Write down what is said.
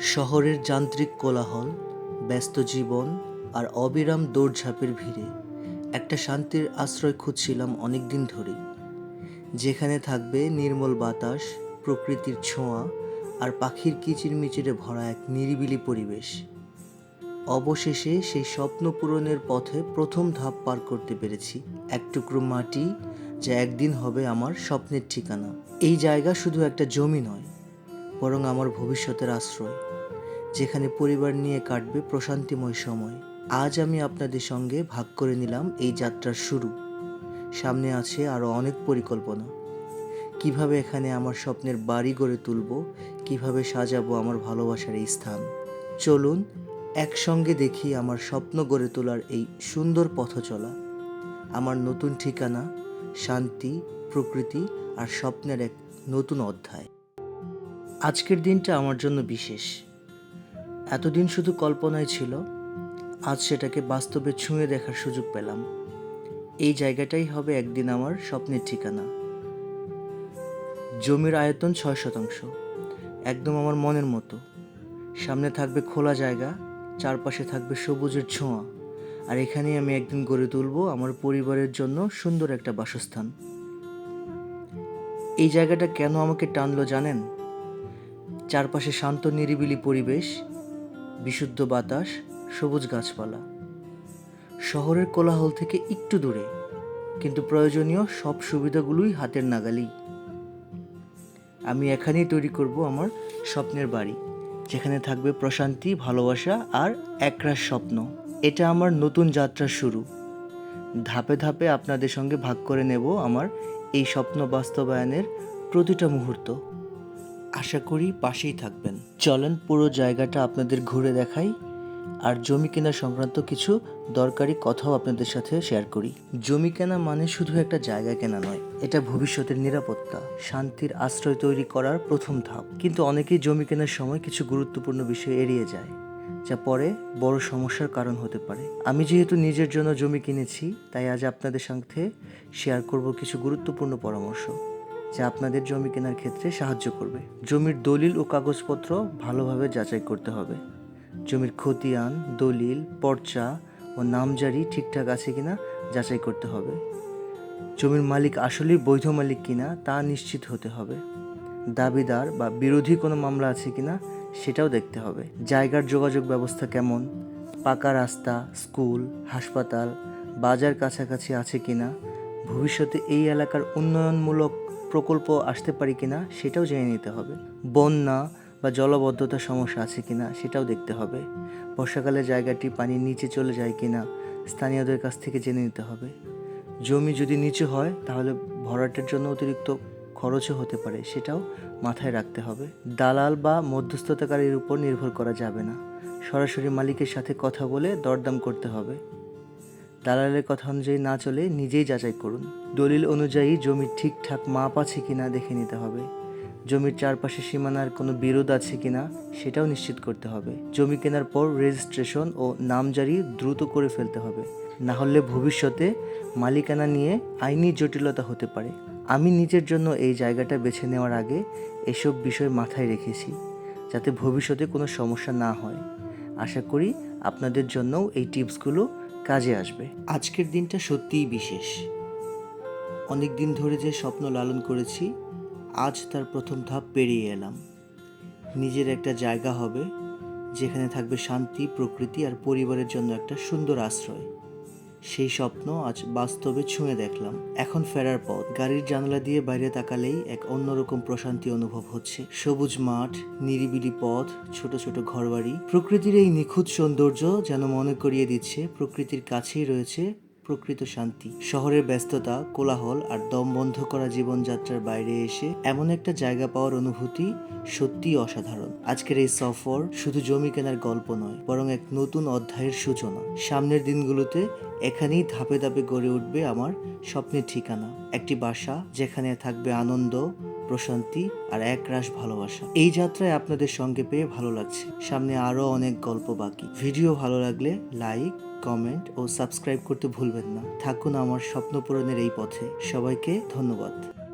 শহরের যান্ত্রিক কোলাহল, ব্যস্ত জীবন আর অবিরাম দৌড়ঝাঁপের ভিড়ে একটা শান্তির আশ্রয় খুঁজছিলাম অনেক দিন যেখানে থাকবে নির্মল বাতাস, প্রকৃতির ছোঁয়া আর পাখির কিচিরমিচিরে ভরা এক নিরিবিলি পরিবেশ। অবশেষে সেই স্বপ্ন পূরণের পথে প্রথম ধাপ পার করতে পেরেছি। এক টুকরো মাটি যা একদিন হবে আমার স্বপ্নের ঠিকানা। এই জায়গা শুধু একটা জমি নয় বরং আমার ভবিষ্যতের আশ্রয়, যেখানে পরিবার নিয়ে কাটবে প্রশান্তিময় সময়। আজ আমি আপনাদের সঙ্গে ভাগ করে নিলাম এই যাত্রার শুরু। সামনে আছে আরও অনেক পরিকল্পনা। কীভাবে এখানে আমার স্বপ্নের বাড়ি গড়ে তুলব, কীভাবে সাজাবো আমার ভালোবাসার এই স্থান। চলুন, একসঙ্গে দেখি আমার স্বপ্ন গড়ে তোলার এই সুন্দর পথ চলা। আমার নতুন ঠিকানা, শান্তি, প্রকৃতি আর স্বপ্নের এক নতুন অধ্যায়। আজকের দিনটা আমার জন্য বিশেষ। এতদিন শুধু কল্পনায় ছিল, আজ সেটাকে বাস্তবে ছুঁয়ে দেখার সুযোগ পেলাম। এই জায়গাটাই হবে একদিন আমার স্বপ্নের ঠিকানা। জমির আয়তন ছয় শতাংশ, একদম আমার মনের মতো। সামনে থাকবে খোলা জায়গা, চারপাশে থাকবে সবুজের ছোঁয়া, আর এখানেই আমি একদিন গড়ে তুলব আমার পরিবারের জন্য সুন্দর একটা বাসস্থান। এই জায়গাটা কেন আমাকে টানলো জানেন? চারপাশে শান্ত নিরিবিলি পরিবেশ, বিশুদ্ধ বাতাস, সবুজ গাছপালা। শহরের কোলাহল থেকে একটু দূরে, কিন্তু প্রয়োজনীয় সব সুবিধাগুলোই হাতের নাগালেই। আমি এখানেই তৈরি করব আমার স্বপ্নের বাড়ি, যেখানে থাকবে প্রশান্তি, ভালোবাসা আর একরাশ স্বপ্ন। এটা আমার নতুন যাত্রার শুরু। ধাপে ধাপে আপনাদের সঙ্গে ভাগ করে নেব আমার এই স্বপ্ন বাস্তবায়নের প্রতিটা মুহূর্ত। আশা করি পাশেই থাকবেন। চলেন পুরো জায়গাটা আপনাদের ঘুরে দেখাই, আর জমি কেনা সংক্রান্ত কিছু দরকারি কথাও আপনাদের সাথে শেয়ার করি। জমি কেনা মানে শুধু একটা জায়গা কেনা নয়, এটা ভবিষ্যতের নিরাপত্তা, শান্তির আশ্রয় তৈরি করার প্রথম ধাপ। কিন্তু অনেকেই জমি কেনার সময় কিছু গুরুত্বপূর্ণ বিষয় এড়িয়ে যায়, যা পরে বড় সমস্যার কারণ হতে পারে। আমি যেহেতু নিজের জন্য জমি কিনেছি, তাই আজ আপনাদের সাথে শেয়ার করব কিছু গুরুত্বপূর্ণ পরামর্শ। যা আপনাদের জমি কেনার ক্ষেত্রে সাহায্য করবে। জমির দলিল ও কাগজপত্র ভালোভাবে যাচাই করতে হবে। জমির খতিয়ান, দলিল, পর্চা ও নামজারি ঠিকঠাক আছে কিনা যাচাই করতে হবে। জমির মালিক আসলেই বৈধ মালিক কিনা তা নিশ্চিত হতে হবে। দাবিদার বা বিরোধী কোনো মামলা আছে কিনা সেটাও দেখতে হবে। জায়গার যোগাযোগ ব্যবস্থা কেমন? পাকা রাস্তা, স্কুল, হাসপাতাল, বাজার কাছাকাছি আছে কিনা? ভবিষ্যতে এই এলাকার উন্নয়নমূলক প্রকল্প আসতে পারে কিনা সেটাও জেনে নিতে হবে। বন্যা বা জলবদ্ধতার সমস্যা আছে কিনা সেটাও দেখতে হবে। বর্ষাকালে জায়গাটি পানির নিচে চলে যায় কিনা স্থানীয়দের কাছ থেকে জেনে নিতে হবে। জমি যদি নিচু হয়, তাহলে ভরাটের জন্য অতিরিক্ত খরচও হতে পারে, সেটাও মাথায় রাখতে হবে। দালাল বা মধ্যস্থতাকারীর উপর নির্ভর করা যাবে না। সরাসরি মালিকের সাথে কথা বলে দরদাম করতে হবে। দালালের কথা অনুযায়ী না চলে নিজেই যাচাই করুন। দলিল অনুযায়ী জমির ঠিকঠাক মাপ আছে কিনা দেখে নিতে হবে। জমির চারপাশে সীমানার কোনো বিরোধ আছে কিনা সেটাও নিশ্চিত করতে হবে। জমি কেনার পর রেজিস্ট্রেশন ও নামজারি দ্রুত করে ফেলতে হবে। না হলে ভবিষ্যতে মালিকানা নিয়ে আইনি জটিলতা হতে পারে। আমি নিজের জন্য এই জায়গাটা বেছে নেওয়ার আগে এসব বিষয় মাথায় রেখেছি, যাতে ভবিষ্যতে কোনো সমস্যা না হয়। আশা করি আপনাদের জন্যও এই টিপসগুলো কাজে আসবে। আজকের দিনটা সত্যিই বিশেষ। অনেক দিন ধরে যে স্বপ্ন লালন করেছি, আজ তার প্রথম ধাপ পেরিয়ে এলাম। নিজের একটা জায়গা হবে, যেখানে থাকবে শান্তি, প্রকৃতি আর পরিবারের জন্য একটা সুন্দর আশ্রয়। সেই স্বপ্ন আজ বাস্তবে ছুঁয়ে দেখলাম। এখন ফেরার পথ। গাড়ির জানলা দিয়ে বাইরে তাকালেই এক অন্যরকম প্রশান্তি অনুভব হচ্ছে। সবুজ মাঠ, নিরিবিলি পথ, ছোট ছোট ঘরবাড়ি। প্রকৃতির এই নিখুঁত সৌন্দর্য যেন মনে করিয়ে দিচ্ছে, প্রকৃতির কাছেই রয়েছে প্রকৃত শান্তি। শহরের ব্যস্ততা, কোলাহল আর দম বন্ধ করা জীবনযাত্রার বাইরে এসে এমন একটা জায়গা পাওয়ার অনুভূতি সত্যিই অসাধারণ। আজকের এই সফর শুধু জমি কেনার গল্প নয়, বরং এক নতুন অধ্যায়ের সূচনা। সামনের দিনগুলোতে এখানেই ধাপে ধাপে গড়ে উঠবে আমার স্বপ্নের ঠিকানা। একটি বাসা যেখানে থাকবে আনন্দ প্রশান্তি আর একরাশ ভালোবাসা। এই যাত্রায় আপনাদের সঙ্গে পেয়ে ভালো লাগছে। সামনে আরও অনেক গল্প বাকি। ভিডিও ভালো লাগলে লাইক, কমেন্ট ও সাবস্ক্রাইব করতে ভুলবেন না। থাকুন আমার স্বপ্ন পূরণের এই পথে। সবাইকে ধন্যবাদ।